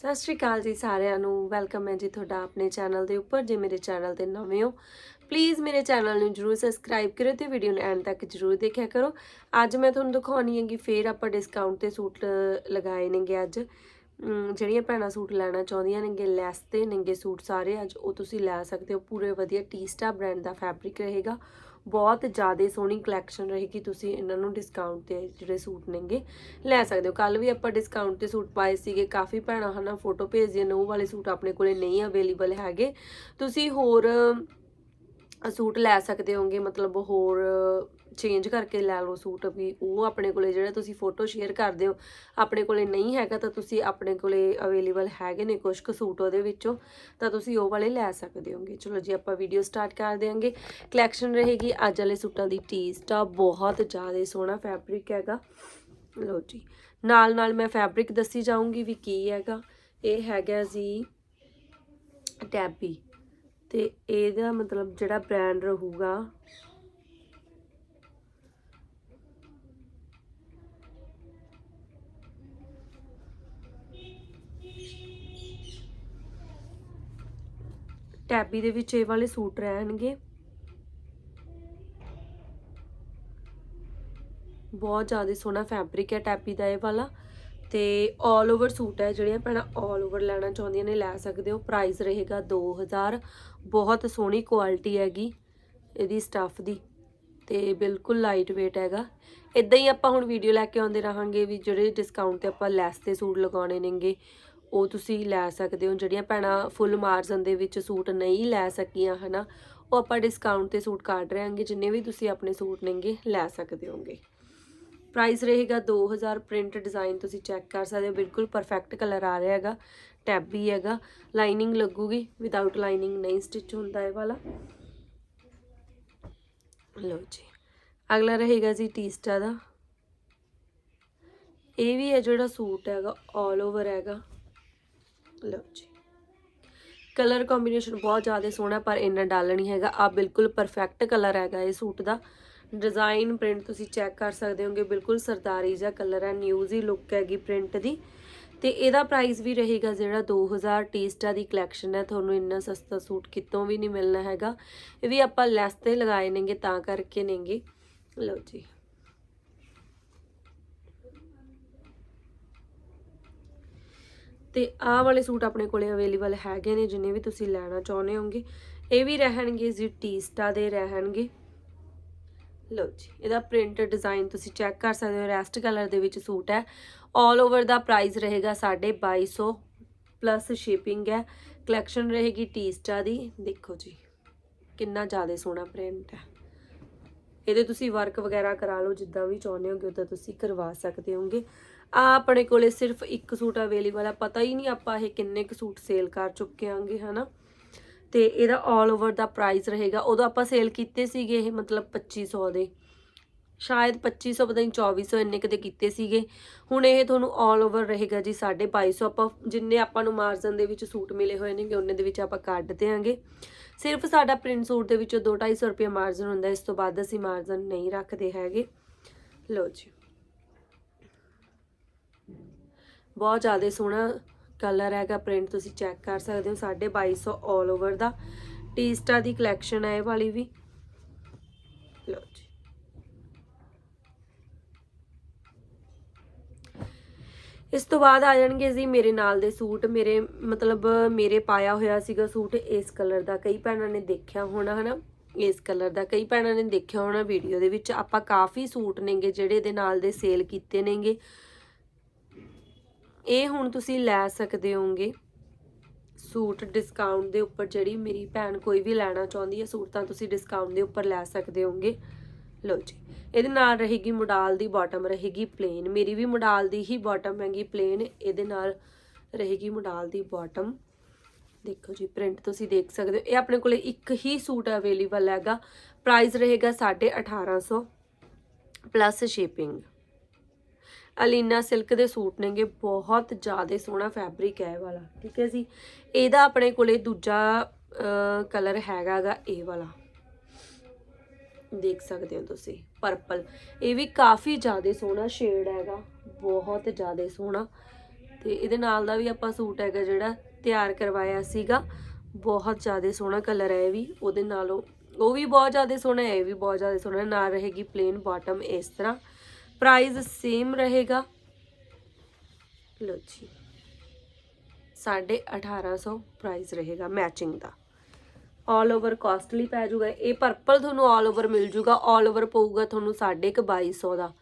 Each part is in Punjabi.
ਸਤਿ ਸ਼੍ਰੀ ਅਕਾਲ ਜੀ ਸਾਰਿਆਂ ਨੂੰ। ਵੈਲਕਮ ਹੈ ਜੀ ਤੁਹਾਡਾ ਆਪਣੇ ਚੈਨਲ ਦੇ ਉੱਪਰ, ਜੇ ਮੇਰੇ ਚੈਨਲ ਤੇ ਨਵੇਂ ਹੋ। ਪਲੀਜ਼ ਮੇਰੇ ਚੈਨਲ ਨੂੰ ਜਰੂਰ ਸਬਸਕ੍ਰਾਈਬ ਕਰਿਓ ਤੇ ਵੀਡੀਓ ਨੂੰ ਐਂਡ ਤੱਕ ਜਰੂਰ ਦੇਖਿਆ ਕਰੋ। ਅੱਜ ਮੈਂ ਤੁਹਾਨੂੰ ਦਿਖਾਉਣੀ ਹੈਗੀ, ਫੇਰ ਆਪਾਂ ਡਿਸਕਾਊਂਟ ਤੇ ਸੂਟ ਲਗਾਏ ਨੇਗੇ ਅੱਜ। ਜਿਹੜੀਆਂ ਭੈਣਾਂ ਸੂਟ ਲੈਣਾ ਚਾਹੁੰਦੀਆਂ ਨੇਗੇ, ਲੈਸ ਤੇ ਨੇਗੇ ਸੂਟ ਸਾਰੇ, ਅੱਜ ਉਹ ਤੁਸੀਂ ਲੈ ਸਕਦੇ ਹੋ। ਪੂਰੇ ਵਧੀਆ ਟੀਸਟਾ ਬ੍ਰਾਂਡ ਦਾ ਫੈਬਰਿਕ ਰਹੇਗਾ। ਬਹੁਤ ਜ਼ਿਆਦਾ ਸੋਹਣੀ ਕਲੈਕਸ਼ਨ ਰਹੇਗੀ, ਤੁਸੀਂ ਇਹਨਾਂ ਨੂੰ ਡਿਸਕਾਊਂਟ ਤੇ ਜਿਹੜੇ ਸੂਟ ਨੇਗੇ ਲੈ ਸਕਦੇ ਹੋ। ਕੱਲ ਵੀ ਆਪਾਂ ਡਿਸਕਾਊਂਟ ਤੇ ਸੂਟ ਪਾਏ ਸੀਗੇ, ਕਾਫੀ ਭੈਣਾਂ ਹਨਾ ਫੋਟੋ ਭੇਜਦੀਆਂ ਨੇ ਉਹ ਵਾਲੇ ਸੂਟ ਆਪਣੇ ਕੋਲੇ ਨਹੀਂ ਅਵੇਲੇਬਲ ਹੈਗੇ। ਤੁਸੀਂ ਹੋਰ ਸੂਟ ਲੈ ਸਕਦੇ ਹੋਗੇ, ਮਤਲਬ ਹੋਰ ਚੇਂਜ ਕਰਕੇ ਲੈ ਲਓ ਸੂਟ ਵੀ, ਉਹ ਆਪਣੇ ਕੋਲੇ ਜਿਹੜਾ ਤੁਸੀਂ ਫੋਟੋ ਸ਼ੇਅਰ ਕਰਦੇ ਹੋ, ਆਪਣੇ ਕੋਲੇ ਨਹੀਂ ਹੈਗਾ ਤਾਂ ਤੁਸੀਂ ਆਪਣੇ ਕੋਲੇ ਅਵੇਲੇਬਲ ਹੈਗੇ ਨੇ ਕੁਝ ਕੁ ਸੂਟ ਉਹਦੇ ਵਿੱਚੋਂ, ਤਾਂ ਤੁਸੀਂ ਉਹ ਵਾਲੇ ਲੈ ਸਕਦੇ ਹੋਗੇ। ਚਲੋ ਜੀ, ਆਪਾਂ ਵੀਡੀਓ ਸਟਾਰਟ ਕਰ ਦਿਆਂਗੇ। ਕਲੈਕਸ਼ਨ ਰਹੇਗੀ ਅੱਜ ਵਾਲੇ ਸੂਟਾਂ ਦੀ ਟੀਸਟ ਆ ਬਹੁਤ ਜ਼ਿਆਦਾ ਸੋਹਣਾ ਫੈਬਰਿਕ ਹੈਗਾ। ਲਓ ਜੀ, ਨਾਲ ਨਾਲ ਮੈਂ ਫੈਬਰਿਕ ਦੱਸੀ ਜਾਊਂਗੀ ਵੀ ਕੀ ਹੈਗਾ। ਇਹ ਹੈਗਾ ਜੀ ਟੈਬੀ ਤੇ ਇਹਦਾ ਮਤਲਬ ਜਿਹੜਾ ਬ੍ਰਾਂਡ ਰਹੂਗਾ ਟੈਬੀ ਦੇ ਵਿੱਚ ਇਹ ਵਾਲੇ ਸੂਟ ਰਹਿਣਗੇ। ਬਹੁਤ ਜ਼ਿਆਦਾ ਸੋਹਣਾ ਫੈਬਰਿਕ ਹੈ ਟੈਪੀ ਦਾ ਇਹ ਵਾਲਾ। ਤੇ 올 ਓਵਰ ਸੂਟ ਹੈ, ਜਿਹੜੀਆਂ ਭੈਣਾਂ 올 ਓਵਰ ਲੈਣਾ ਚਾਹੁੰਦੀਆਂ ਨੇ, ਲੈ ਸਕਦੇ ਹੋ। ਪ੍ਰਾਈਸ ਰਹੇਗਾ 2000 ਬਹੁਤ ਸੋਹਣੀ ਕੁਆਲਿਟੀ ਹੈਗੀ ਇਹਦੀ ਸਟੱਫ ਦੀ। ਤੇ ਬਿਲਕੁਲ ਲਾਈਟ weight ਹੈਗਾ। ਇਦਾਂ ਹੀ ਆਪਾਂ ਹੁਣ ਵੀਡੀਓ ਲੈ ਕੇ ਆਉਂਦੇ ਰਹਾਂਗੇ ਵੀ ਜਿਹੜੇ ਡਿਸਕਾਊਂਟ ਤੇ ਆਪਾਂ ਲੈਸ ਤੇ ਸੂਟ ਲਗਾਉਣੇ ਨੇਗੇ। ਉਹ ਤੁਸੀਂ ਲੈ ਸਕਦੇ ਹੋ, ਜਿਹੜੀਆਂ ਭੈਣਾਂ ਫੁੱਲ ਮਾਰਜਨ ਦੇ ਵਿੱਚ ਸੂਟ ਨਹੀਂ ਲੈ ਸਕੀਆਂ, ਹਨਾ? ਉਹ ਆਪਾਂ ਡਿਸਕਾਊਂਟ ਤੇ ਸੂਟ ਕੱਢ ਰਹੇ ਹਾਂਗੇ, ਜਿੰਨੇ ਵੀ ਤੁਸੀਂ ਆਪਣੇ ਸੂਟ ਨੇਗੇ, ਲੈ ਸਕਦੇ ਹੋਗੇ ਪ੍ਰਾਈਸ ਰਹੇਗਾ 2000 ਪ੍ਰਿੰਟ ਡਿਜ਼ਾਈਨ ਤੁਸੀਂ ਚੈੱਕ ਕਰ ਸਕਦੇ ਹੋ, ਬਿਲਕੁਲ ਪਰਫੈਕਟ ਕਲਰ ਆ ਰਿਹਾ ਹੈਗਾ ਟੈਬੀ ਹੈਗਾ। ਲਾਈਨਿੰਗ ਲੱਗੂਗੀ ਵਿਦਆਊਟ ਲਾਈਨਿੰਗ ਨਹੀਂ ਸਟਿਚ ਹੁੰਦਾ ਇਹ ਵਾਲਾ। ਲਓ ਜੀ, ਅਗਲਾ ਰਹੇਗਾ ਜੀ ਟੀਸਟਾ ਦਾ। ਇਹ ਵੀ ਹੈ ਜਿਹੜਾ ਸੂਟ ਹੈਗਾ 올 ਓਵਰ ਹੈਗਾ। ਲਓ ਜੀ। ਕਲਰ ਕੰਬੀਨੇਸ਼ਨ ਬਹੁਤ ਜ਼ਿਆਦਾ ਸੋਹਣਾ, ਪਰ ਇੰਨਾ ਡਲ ਨਹੀਂ ਹੈਗਾ। ਆ ਬਿਲਕੁਲ ਪਰਫੈਕਟ ਕਲਰ ਹੈਗਾ ਇਹ ਸੂਟ ਦਾ। ਡਿਜ਼ਾਈਨ ਪ੍ਰਿੰਟ ਤੁਸੀਂ ਚੈੱਕ ਕਰ ਸਕਦੇ ਹੋਗੇ, ਬਿਲਕੁਲ ਸਰਦਾਰੀ ਜਿਹਾ ਕਲਰ ਹੈ ਨਿਊਜ਼ੀ ਲੁੱਕ ਹੈਗੀ ਪ੍ਰਿੰਟ ਦੀ। ਤੇ ਇਹਦਾ ਪ੍ਰਾਈਸ ਵੀ ਰਹੇਗਾ ਜਿਹੜਾ 2000 ਟੀਸਟਾ ਦੀ ਕਲੈਕਸ਼ਨ ਹੈ, ਤੁਹਾਨੂੰ ਇੰਨਾ ਸਸਤਾ ਸੂਟ ਕਿਤੋਂ ਵੀ ਨਹੀਂ ਮਿਲਣਾ ਹੈਗਾ। ਇਹ ਵੀ ਆਪਾਂ ਲੈਸ ਤੇ ਲਗਾਏ ਨੇਗੇ, ਤਾਂ ਕਰਕੇ ਨੇਗੇ। ਲਓ ਜੀ। ਤੇ ਆਹ ਵਾਲੇ ਸੂਟ ਆਪਣੇ ਕੋਲੇ ਅਵੇਲੇਬਲ ਹੈਗੇ ਨੇ, ਜਿੰਨੇ ਵੀ ਤੁਸੀਂ ਲੈਣਾ ਚਾਹੁੰਦੇ ਹੋਗੇ ਇਹ ਵੀ ਰਹਿਣਗੇ ਜੀ ਟੀਸਟਾ ਦੇ ਰਹਿਣਗੇ। ਲਓ ਜੀ, ਇਹਦਾ ਪ੍ਰਿੰਟ ਡਿਜ਼ਾਈਨ ਤੁਸੀਂ ਚੈੱਕ ਕਰ ਸਕਦੇ ਹੋ ਰੈਸਟ ਕਲਰ ਦੇ ਵਿੱਚ ਸੂਟ ਹੈ। 올 ਓਵਰ ਦਾ ਪ੍ਰਾਈਸ ਰਹੇਗਾ 2250 ਪਲੱਸ ਸ਼ਿਪਿੰਗ ਹੈ। ਕਲੈਕਸ਼ਨ ਰਹੇਗੀ ਟੀਸਟਾ ਦੀ। ਦੇਖੋ ਜੀ, ਕਿੰਨਾ ਜ਼ਿਆਦਾ ਸੋਹਣਾ ਪ੍ਰਿੰਟ ਹੈ। ਇਹਦੇ ਤੁਸੀਂ ਵਰਕ ਵਗੈਰਾ ਕਰਾ ਲਓ, ਜਿੱਦਾਂ ਵੀ ਚਾਹੁੰਦੇ ਹੋਗੇ ਉਦਾਂ ਤੁਸੀਂ ਕਰਵਾ ਸਕਦੇ ਹੋਗੇ ਆ ਆਪਣੇ ਕੋਲੇ ਸਿਰਫ ਇੱਕ ਸੂਟ ਅਵੇਲੇਬਲ ਆ, ਪਤਾ ਹੀ ਨਹੀਂ ਆਪਾਂ ਇਹ ਕਿੰਨੇ ਕੁ ਸੂਟ ਸੇਲ ਕਰ ਚੁੱਕੇ ਆਂਗੇ ਹਨਾ? ਤੇ ਇਹਦਾ 올 ਓਵਰ ਦਾ ਪ੍ਰਾਈਸ ਰਹੇਗਾ। ਉਦੋਂ ਆਪਾਂ ਸੇਲ ਕੀਤੇ ਸੀਗੇ ਇਹ ਮਤਲਬ 2500 ਦੇ। ਸ਼ਾਇਦ 2500 ਪਤਾ ਨਹੀਂ 2400 ਇੰਨੇ ਕਦੇ ਕੀਤੇ ਸੀਗੇ। ਹੁਣ ਇਹ ਤੁਹਾਨੂੰ 올 ਓਵਰ ਰਹੇਗਾ ਜੀ 2250 ਆਪਾਂ ਜਿੰਨੇ ਆਪਾਂ ਨੂੰ ਮਾਰਜਨ ਦੇ ਵਿੱਚ ਸੂਟ ਮਿਲੇ ਹੋਏ ਨੇਗੇ, ਉਹਨੇ ਦੇ ਵਿੱਚ ਆਪਾਂ ਕੱਢ ਦਿਆਂਗੇ। ਸਿਰਫ ਸਾਡਾ ਪ੍ਰਿੰਟ ਸੂਟ ਦੇ ਵਿੱਚੋਂ 2-250 ਰੁਪਏ ਮਾਰਜਨ ਹੁੰਦਾ, ਇਸ ਤੋਂ ਬਾਅਦ ਅਸੀਂ ਮਾਰਜਨ ਨਹੀਂ ਰੱਖਦੇ ਹੈਗੇ। ਲਓ ਜੀ। ਬਹੁਤ ਜ਼ਿਆਦਾ ਸੋਹਣਾ ਕਲਰ ਹੈਗਾ ਪ੍ਰਿੰਟ ਤੁਸੀਂ ਚੈੱਕ ਕਰ ਸਕਦੇ ਹੋ 2250 올 ਓਵਰ ਦਾ। ਟੀਸਟਾ ਦੀ ਕਲੈਕਸ਼ਨ ਹੈ ਇਹ ਵਾਲੀ ਵੀ। ਲਓ ਜੀ। ਇਸ ਤੋਂ ਬਾਅਦ ਆ ਜਾਣਗੇ ਜੀ ਮੇਰੇ ਨਾਲ ਦੇ ਸੂਟ। ਮੇਰੇ, ਮਤਲਬ ਮੇਰੇ ਪਾਇਆ ਹੋਇਆ ਸੀਗਾ ਸੂਟ ਇਸ ਕਲਰ ਦਾ। ਕਈ ਭੈਣਾਂ ਨੇ ਦੇਖਿਆ ਹੋਣਾ, ਹਨਾ? ਇਸ ਕਲਰ ਦਾ। ਕਈ ਭੈਣਾਂ ਨੇ ਦੇਖਿਆ ਹੋਣਾ ਵੀਡੀਓ ਦੇ ਵਿੱਚ। ਆਪਾਂ ਕਾਫੀ ਸੂਟ ਨੇਗੇ ਜਿਹੜੇ ਇਹਦੇ ਨਾਲ ਦੇ ਸੇਲ ਕੀਤੇ ਨੇਗੇ। ਇਹ ਹੁਣ ਤੁਸੀਂ ਲੈ ਸਕਦੇ ਹੋਗੇ ਸੂਟ ਡਿਸਕਾਊਂਟ ਦੇ ਉੱਪਰ ਜਿਹੜੀ ਮੇਰੀ ਭੈਣ ਕੋਈ ਵੀ ਲੈਣਾ ਚਾਹੁੰਦੀ ਹੈ, ਸੂਟ ਤਾਂ ਤੁਸੀਂ ਡਿਸਕਾਊਂਟ ਦੇ ਉੱਪਰ ਲੈ ਸਕਦੇ ਹੋਗੇ ਲਓ ਜੀ, ਇਹਦੇ ਨਾਲ ਰਹੇਗੀ ਮੋਡਾਲ ਦੀ ਬਾਟਮ ਰਹੇਗੀ ਪਲੇਨ ਮੇਰੀ ਵੀ ਮੋਡਾਲ ਦੀ ਹੀ ਬਾਟਮ ਹੈਗੀ ਪਲੇਨ ਇਹਦੇ ਨਾਲ ਰਹੇਗੀ ਮੋਡਾਲ ਦੀ ਬਾਟਮ ਦੇਖੋ ਜੀ ਪ੍ਰਿੰਟ ਤੁਸੀਂ ਦੇਖ ਸਕਦੇ ਹੋ। ਇਹ ਆਪਣੇ ਕੋਲੇ ਇੱਕ ਹੀ ਸੂਟ ਅਵੇਲੇਬਲ ਹੈਗਾ। ਪ੍ਰਾਈਸ ਰਹੇਗਾ 1850 ਪਲੱਸ ਸ਼ਿਪਿੰਗ ਅਲੀਨਾ ਸਿਲਕ ਦੇ ਸੂਟ ਨੇਗੇ, ਬਹੁਤ ਜ਼ਿਆਦਾ ਸੋਹਣਾ ਫੈਬਰਿਕ ਹੈ ਇਹ ਵਾਲਾ, ਠੀਕ ਹੈ ਜੀ। ਇਹਦਾ ਆਪਣੇ ਕੋਲੇ ਦੂਜਾ ਕਲਰ ਹੈਗਾਗਾ ਇਹ ਵਾਲਾ। ਦੇਖ ਸਕਦੇ ਹੋ ਤੁਸੀਂ ਪਰਪਲ ਇਹ ਵੀ ਕਾਫੀ ਜ਼ਿਆਦਾ ਸੋਹਣਾ ਸ਼ੇਡ ਹੈਗਾ, ਬਹੁਤ ਜ਼ਿਆਦਾ ਸੋਹਣਾ। ਤੇ ਇਹਦੇ ਨਾਲ ਦਾ ਵੀ ਆਪਾਂ ਸੂਟ ਹੈਗਾ ਜਿਹੜਾ ਤਿਆਰ ਕਰਵਾਇਆ ਸੀਗਾ, ਬਹੁਤ ਜ਼ਿਆਦਾ ਸੋਹਣਾ ਕਲਰ ਹੈ ਇਹ ਵੀ, ਉਹਦੇ ਨਾਲੋਂ ਉਹ ਵੀ ਬਹੁਤ ਜ਼ਿਆਦਾ ਸੋਹਣਾ ਹੈ, ਇਹ ਵੀ ਬਹੁਤ ਜ਼ਿਆਦਾ ਸੋਹਣਾ ਨਾਲ ਰਹੇਗੀ ਪਲੇਨ ਬਾਟਮ ਇਸ ਤਰ੍ਹਾਂ। ਪ੍ਰਾਈਸ ਸੇਮ ਰਹੇਗਾ। ਲੋ ਜੀ। 1850 ਪ੍ਰਾਈਸ ਰਹੇਗਾ ਮੈਚਿੰਗ ਦਾ। ਆਲ ਓਵਰ ਕਾਸਟਲੀ ਪੈ ਜਾਊਗਾ ਇਹ ਪਰਪਲ ਤੁਹਾਨੂੰ ਆਲ ਓਵਰ ਮਿਲ ਜਾਊਗਾ ਆਲ ਓਵਰ ਪਊਗਾ ਤੁਹਾਨੂੰ 2250 ਦਾ।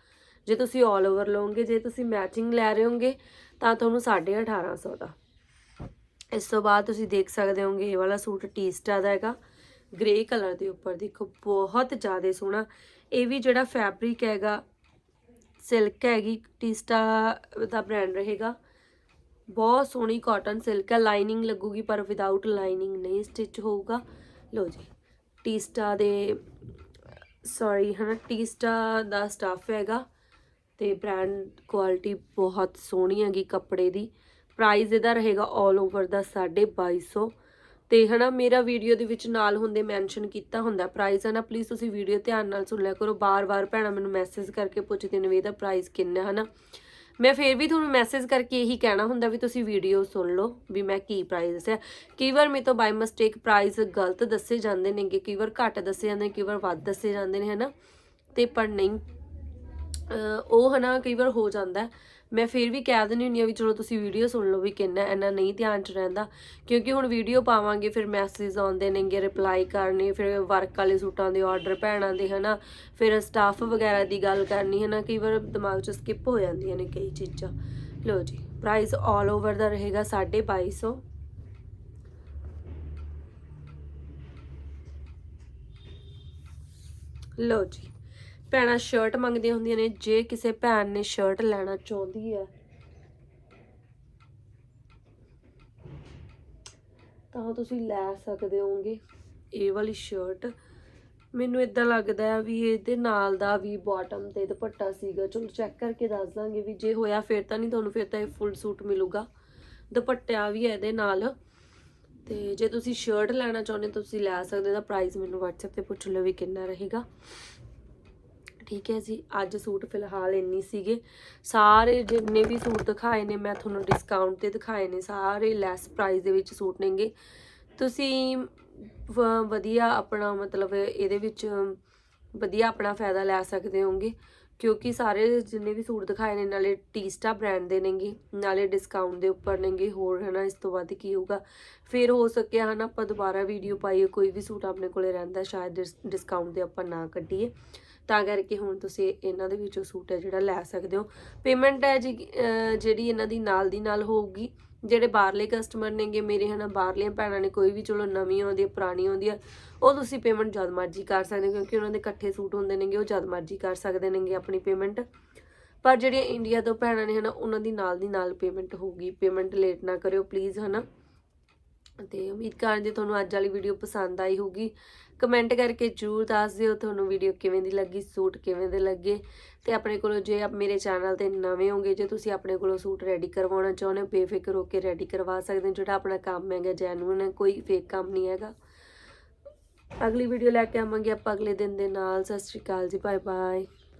ਜੇ ਤੁਸੀਂ ਆਲ ਓਵਰ ਲਓਗੇ, ਜੇ ਤੁਸੀਂ ਮੈਚਿੰਗ ਲੈ ਰਹੇ ਹੋਗੇ, ਤਾਂ ਤੁਹਾਨੂੰ 1850 ਦਾ। ਇਸ ਤੋਂ ਬਾਅਦ ਤੁਸੀਂ ਦੇਖ ਸਕਦੇ ਹੋਗੇ, ਇਹ ਵਾਲਾ ਸੂਟ ਟੀਸਟਾ ਦਾ ਹੈਗਾ। ਗ੍ਰੇ ਕਲਰ ਦੇ ਉੱਪਰ ਦੇਖੋ, ਬਹੁਤ ਜ਼ਿਆਦਾ ਸੋਹਣਾ। ਇਹ ਵੀ ਜਿਹੜਾ ਫੈਬਰਿਕ ਹੈਗਾ ਸਿਲਕ ਹੈਗੀ, ਟੀਸਟਾ ਦਾ ਬ੍ਰਾਂਡ ਰਹੇਗਾ। ਬਹੁਤ ਸੋਹਣੀ ਕਾਟਨ ਸਿਲਕ ਹੈ ਲਾਈਨਿੰਗ ਲੱਗੂਗੀ, ਪਰ ਵਿਦਆਊਟ ਲਾਈਨਿੰਗ ਨਹੀਂ ਸਟਿਚ ਹੋਊਗਾ। ਲੋ ਜੀ, ਟੀਸਟਾ ਦੇ ਸੌਰੀ ਹਨਾ, ਟੀਸਟਾ ਦਾ ਸਟਾਫ ਹੈਗਾ ਤੇ ਬ੍ਰਾਂਡ ਕੁਆਲਿਟੀ ਬਹੁਤ ਸੋਹਣੀ ਹੈਗੀ ਕੱਪੜੇ ਦੀ। ਪ੍ਰਾਈਸ ਇਹਦਾ ਰਹੇਗਾ 올 ਓਵਰ ਦਾ 2250 ਤੇ ਹਨਾ ਮੇਰਾ ਵੀਡੀਓ ਦੇ ਵਿੱਚ ਨਾਲ ਹੁੰਦੇ ਮੈਂਸ਼ਨ ਕੀਤਾ ਹੁੰਦਾ ਪ੍ਰਾਈਸ ਹੈ ਨਾ ਪਲੀਜ਼ ਤੁਸੀਂ ਵੀਡੀਓ ਧਿਆਨ ਨਾਲ ਸੁਣ ਲਿਆ ਕਰੋ। ਬਾਰ-ਬਾਰ ਭੈਣਾਂ ਮੈਨੂੰ ਮੈਸੇਜ ਕਰਕੇ ਪੁੱਛਦੇ ਨੇ ਵੀ ਇਹਦਾ ਪ੍ਰਾਈਸ ਕਿੰਨਾ ਹੈ, ਹਨਾ। ਮੈਂ ਫੇਰ ਵੀ ਤੁਹਾਨੂੰ ਮੈਸੇਜ ਕਰਕੇ ਇਹੀ ਕਹਿਣਾ ਹੁੰਦਾ ਵੀ ਤੁਸੀਂ ਵੀਡੀਓ ਸੁਣ ਲਓ ਵੀ ਮੈਂ ਕੀ ਪ੍ਰਾਈਸ ਦੱਸਿਆ ਕਈ ਵਾਰ ਮੇਰੇ ਤੋਂ ਬਾਈ ਮਿਸਟੇਕ ਪ੍ਰਾਈਸ ਗਲਤ ਦੱਸੇ ਜਾਂਦੇ ਨੇਗੇ, ਕਈ ਵਾਰ ਘੱਟ ਦੱਸੇ ਜਾਂਦੇ ਨੇ, ਕਈ ਵਾਰ ਵੱਧ ਦੱਸੇ ਜਾਂਦੇ ਨੇ, ਹਨਾ। ਤੇ ਪਰ ਨਹੀਂ, ਅਹ ਉਹ ਹਨਾ ਕਈ ਵਾਰ ਹੋ ਜਾਂਦਾ ਮੈਂ ਫਿਰ ਵੀ ਕਹਿ ਦਿੰਦੀ ਹੁੰਦੀ ਆ ਵੀ ਚਲੋ ਤੁਸੀਂ ਵੀਡੀਓ ਸੁਣ ਲਓ ਵੀ ਕਿੰਨਾ ਇੰਨਾ ਨਹੀਂ ਧਿਆਨ ਚ ਰਹਿੰਦਾ। ਕਿਉਂਕਿ ਹੁਣ ਵੀਡੀਓ ਪਾਵਾਂਗੇ, ਫਿਰ ਮੈਸੇਜ ਆਉਂਦੇ ਨੇਗੇ ਰਿਪਲਾਈ ਕਰਨੇ, ਫਿਰ ਵਰਕ ਵਾਲੇ ਸੂਟਾਂ ਦੇ ਆਰਡਰ ਭੈਣਾਂ ਦੇ hana ਫਿਰ ਸਟਾਫ ਵਗੈਰਾ ਦੀ ਗੱਲ ਕਰਨੀ hana ਕਈ ਵਾਰ ਦਿਮਾਗ ਚ ਸਕਿਪ ਹੋ ਜਾਂਦੀਆਂ ਨੇ ਕਈ ਚੀਜ਼ਾਂ। ਲਓ ਜੀ ਪ੍ਰਾਈਸ ਆਲ ਓਵਰ ਦਾ ਰਹੇਗਾ 2250 ਲਓ ਜੀ ਭੈਣਾਂ ਸ਼ਰਟ ਮੰਗਦੀਆਂ ਹੁੰਦੀਆਂ ਨੇ, ਜੇ ਕਿਸੇ ਭੈਣ ਨੇ ਸ਼ਰਟ ਲੈਣਾ ਚਾਹੁੰਦੀ ਹੈ ਤਾਂ ਤੁਸੀਂ ਲੈ ਸਕਦੇ ਹੋਗੇ ਇਹ ਵਾਲੀ ਸ਼ਰਟ ਮੈਨੂੰ ਇਦਾਂ ਲੱਗਦਾ ਹੈ ਵੀ ਇਹਦੇ ਨਾਲ ਦਾ ਵੀ ਬਾਟਮ ਤੇ ਦੁਪੱਟਾ ਸੀਗਾ। ਚਲੋ ਚੈੱਕ ਕਰਕੇ ਦੱਸ ਦਾਂਗੇ ਵੀ ਜੇ ਹੋਇਆ ਫਿਰ ਤਾਂ ਨਹੀਂ ਤੁਹਾਨੂੰ ਫਿਰ ਤਾਂ ਇਹ ਫੁੱਲ ਸੂਟ ਮਿਲੂਗਾ। ਦੁਪੱਟਾ ਵੀ ਹੈ ਇਹਦੇ ਨਾਲ। ਤੇ ਜੇ ਤੁਸੀਂ ਸ਼ਰਟ ਲੈਣਾ ਚਾਹੁੰਦੇ ਹੋ, ਤੁਸੀਂ ਲੈ ਸਕਦੇ ਹੋ। ਦਾ ਪ੍ਰਾਈਸ ਮੈਨੂੰ WhatsApp ਤੇ ਪੁੱਛ ਲਓ ਵੀ ਕਿੰਨਾ ਰਹੇਗਾ। ਠੀਕ ਹੈ ਜੀ, ਅੱਜ ਸੂਟ ਫਿਲਹਾਲ ਇੰਨੀ ਸੀਗੇ। ਸਾਰੇ ਜਿੰਨੇ ਵੀ ਸੂਟ ਦਿਖਾਏ ਨੇ, ਮੈਂ ਤੁਹਾਨੂੰ ਡਿਸਕਾਊਂਟ ਤੇ ਦਿਖਾਏ ਨੇ, ਸਾਰੇ ਲੈਸ ਪ੍ਰਾਈਸ ਦੇ ਵਿੱਚ ਸੂਟ ਨੇਗੇ। ਤੁਸੀਂ ਵਧੀਆ ਆਪਣਾ ਮਤਲਬ ਇਹਦੇ ਵਿੱਚ ਵਧੀਆ ਆਪਣਾ ਫਾਇਦਾ ਲੈ ਸਕਦੇ ਹੋਗੇ। ਕਿਉਂਕਿ ਸਾਰੇ ਜਿੰਨੇ ਵੀ ਸੂਟ ਦਿਖਾਏ ਨੇ, ਨਾਲੇ ਟੀਸਟਾ ਬ੍ਰਾਂਡ ਦੇ ਨੇਗੇ, ਨਾਲੇ ਡਿਸਕਾਊਂਟ ਦੇ ਉੱਪਰ ਨੇਗੇ, ਹੋਰ ਹਨਾ, ਇਸ ਤੋਂ ਵੱਧ ਕੀ ਹੋਊਗਾ। ਫਿਰ ਹੋ ਸਕਿਆ ਹਨਾ, ਆਪਾਂ ਦੁਬਾਰਾ ਵੀਡੀਓ ਪਾਈਏ, ਕੋਈ ਵੀ ਸੂਟ ਆਪਣੇ ਕੋਲੇ ਰਹਿੰਦਾ, ਸ਼ਾਇਦ ਡਿਸਕਾਊਂਟ ਦੇ ਆਪਾਂ ਨਾ ਕੱਢੀਏ। ਤਾਂ ਕਰਕੇ ਹੁਣ ਤੁਸੀਂ ਇਹਨਾਂ ਦੇ ਵਿੱਚੋਂ ਸੂਟ ਹੈ ਜਿਹੜਾ ਲੈ ਸਕਦੇ ਹੋ। ਪੇਮੈਂਟ ਹੈ ਜੀ ਜਿਹੜੀ ਇਹਨਾਂ ਦੀ ਨਾਲ ਦੀ ਨਾਲ ਹੋਊਗੀ। ਜਿਹੜੇ ਬਾਹਰਲੇ ਕਸਟਮਰ ਨੇਗੇ, ਮੇਰੇ ਹਨਾ ਬਾਹਰਲੀਆਂ ਭੈਣਾਂ ਨੇ ਕੋਈ ਵੀ ਚਲੋ ਨਵੀਂ ਆਉਂਦੀ ਹੈ ਪੁਰਾਣੀ ਆਉਂਦੀ ਹੈ ਉਹ ਤੁਸੀਂ ਪੇਮੈਂਟ ਜਦ ਮਰਜ਼ੀ ਕਰ ਸਕਦੇ ਹੋ ਕਿਉਂਕਿ ਉਹਨਾਂ ਦੇ ਇਕੱਠੇ ਸੂਟ ਹੁੰਦੇ ਨੇਗੇ, ਉਹ ਜਦ ਮਰਜ਼ੀ ਕਰ ਸਕਦੇ ਨੇਗੇ ਆਪਣੀ ਪੇਮੈਂਟ ਪਰ ਜਿਹੜੀਆਂ ਇੰਡੀਆ ਤੋਂ ਭੈਣਾਂ ਨੇ ਹਨਾ, ਉਹਨਾਂ ਦੀ ਨਾਲ ਦੀ ਨਾਲ ਪੇਮੈਂਟ ਹੋਊਗੀ ਪੇਮੈਂਟ ਲੇਟ ਨਾ ਕਰਿਓ ਪਲੀਜ਼ ਹਨਾ। ਤੇ ਉਮੀਦ ਕਰਦੇ ਤੁਹਾਨੂੰ ਅੱਜ ਵਾਲੀ ਵੀਡੀਓ ਪਸੰਦ ਆਈ ਹੋਊਗੀ। ਕਮੈਂਟ ਕਰਕੇ ਜਰੂਰ ਦੱਸ ਦਿਓ ਤੁਹਾਨੂੰ ਵੀਡੀਓ ਕਿਵੇਂ ਦੀ ਲੱਗੀ, ਸੂਟ ਕਿਵੇਂ ਦੇ ਲੱਗੇ। ਤੇ ਆਪਣੇ ਕੋਲੋਂ ਜੇ ਆਪ ਮੇਰੇ ਚੈਨਲ ਤੇ ਨਵੇਂ ਹੋਗੇ, ਜੇ ਤੁਸੀਂ ਆਪਣੇ ਕੋਲੋਂ ਸੂਟ ਰੈਡੀ ਕਰਵਾਉਣਾ ਚਾਹੁੰਦੇ ਹੋ, ਬੇਫਿਕਰ ਹੋ ਕੇ ਰੈਡੀ ਕਰਵਾ ਸਕਦੇ ਹੋ, ਜਿਹੜਾ ਆਪਣਾ ਕੰਮ ਹੈਗਾ ਜੈਨੂਇਨ ਹੈ, ਕੋਈ ਫੇਕ ਕੰਮ ਨਹੀਂ ਹੈਗਾ। ਅਗਲੀ ਵੀਡੀਓ ਲੈ ਕੇ ਆਵਾਂਗੇ ਆਪਾਂ, ਅਗਲੇ ਦਿਨ ਦੇ ਨਾਲ। ਸਤਿ ਸ਼੍ਰੀ ਅਕਾਲ ਜੀ ਬਾਏ ਬਾਏ